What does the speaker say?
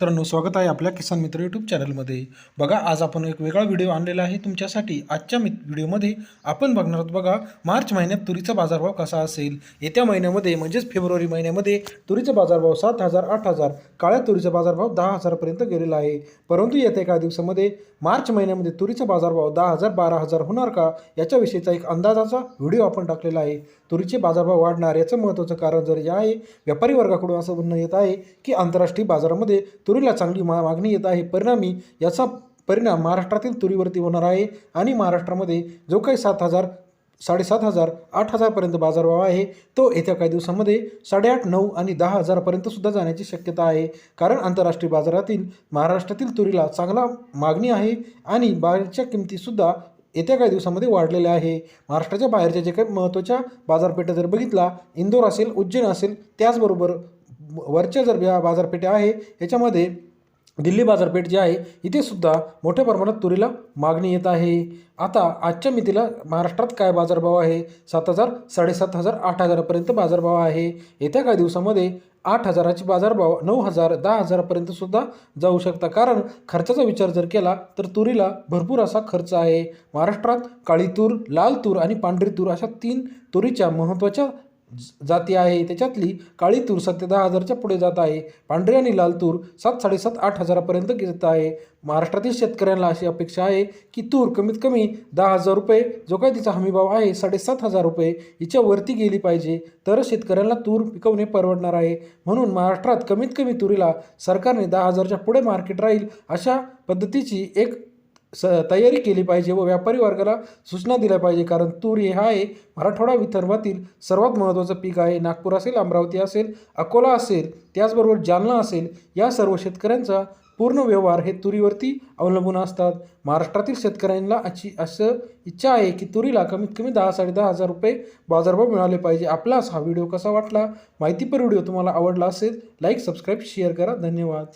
मित्रांनो स्वागत आहे आपल्या किसान मित्र यूट्यूब चॅनलमध्ये बघा आज आपण एक वेगळा व्हिडिओ आणलेला आहे तुमच्यासाठी. आजच्या मित व्हिडिओमध्ये आपण बघणार आहोत बघा मार्च महिन्यात तुरीचा बाजारभाव कसा असेल? येत्या महिन्यामध्ये म्हणजेच फेब्रुवारी महिन्यामध्ये तुरीचा बाजारभाव सात हजार आठ हजार काळ्या तुरीचा बाजारभाव दहा हजारपर्यंत गेलेला आहे. परंतु येत्या काही दिवसामध्ये मार्च महिन्यामध्ये तुरीचा बाजारभाव दहा हजार बारा हजार होणार का? याच्याविषयीचा एक अंदाजाचा व्हिडिओ आपण टाकलेला आहे. तुरीचे बाजारभाव वाढणार याचं महत्त्वाचं कारण जर हे आहे व्यापारी वर्गाकडून असं म्हणणं येत आहे की आंतरराष्ट्रीय बाजारामध्ये तुरीला चांगली मा मागणी येत आहे. परिणामी याचा परिणाम महाराष्ट्रातील तुरीवरती होणार आहे आणि महाराष्ट्रामध्ये जो काही सात हजार साडेसात हजार आठ हजारपर्यंत बाजारभाव आहे तो येत्या काही दिवसामध्ये साडेआठ नऊ आणि दहा हजारापर्यंतसुद्धा जाण्याची शक्यता आहे. कारण आंतरराष्ट्रीय बाजारातील महाराष्ट्रातील तुरीला चांगला मागणी आहे आणि बाहेरच्या किमतीसुद्धा येत्या काही दिवसामध्ये वाढलेल्या आहे. महाराष्ट्राच्या बाहेरच्या जे काही महत्त्वाच्या बाजारपेठा जर बघितला इंदोर असेल उज्जैन असेल त्याचबरोबर वरच्या जर बाजारपेठ बाजारपेठा आहे याच्यामध्ये दिल्ली बाजारपेठ जी आहे इथे सुद्धा मोठ्या प्रमाणात तुरीला मागणी येत आहे. आता आजच्या मितीला महाराष्ट्रात काय बाजारभाव आहे? सात हजार साडेसात हजार आठ हजारापर्यंत बाजारभाव आहे. येत्या काही दिवसामध्ये आठ हजाराचे बाजारभाव नऊ हजार दहा हजारापर्यंत सुद्धा जाऊ शकता. कारण खर्चाचा विचार जर केला तर तुरीला भरपूर असा खर्च आहे. महाराष्ट्रात काळी तूर लाल तूर आणि पांढरी तूर अशा तीन तुरीच्या महत्त्वाच्या जाती आहे. त्याच्यातली काळी तूर सध्या दहा हजारच्या पुढे जात आहे. पांढरी आणि लाल तूर सात साडेसात आठ हजारापर्यंत घेत आहे. महाराष्ट्रातील शेतकऱ्यांना अशी अपेक्षा आहे की तूर कमीत कमी दहा हजार रुपये जो काही तिचा हमीभाव आहे साडेसात हजार रुपये हिच्या वरती गेली पाहिजे. तर शेतकऱ्यांना तूर पिकवणे परवडणार आहे. म्हणून महाराष्ट्रात कमीत कमी तुरीला सरकारने दहा हजारच्या पुढे मार्केट राहील अशा पद्धतीची एक स तयारी केली पाहिजे व व्यापारी वर्गाला सूचना दिल्या पाहिजे. कारण तूर हे आहे मराठवाडा विदर्भातील सर्वात महत्त्वाचं पीक आहे. नागपूर असेल अमरावती असेल अकोला असेल त्याचबरोबर जालना असेल या सर्व शेतकऱ्यांचा पूर्ण व्यवहार हे तुरीवरती अवलंबून असतात. महाराष्ट्रातील शेतकऱ्यांना अशी असं इच्छा आहे की तुरीला कमीत कमी दहा साडेदहा हजार रुपये बाजारभाव मिळाले पाहिजे. आपलाच हा व्हिडिओ कसा वाटला? माहितीपर व्हिडिओ तुम्हाला आवडला असेल लाईक सबस्क्राईब शेअर करा. धन्यवाद.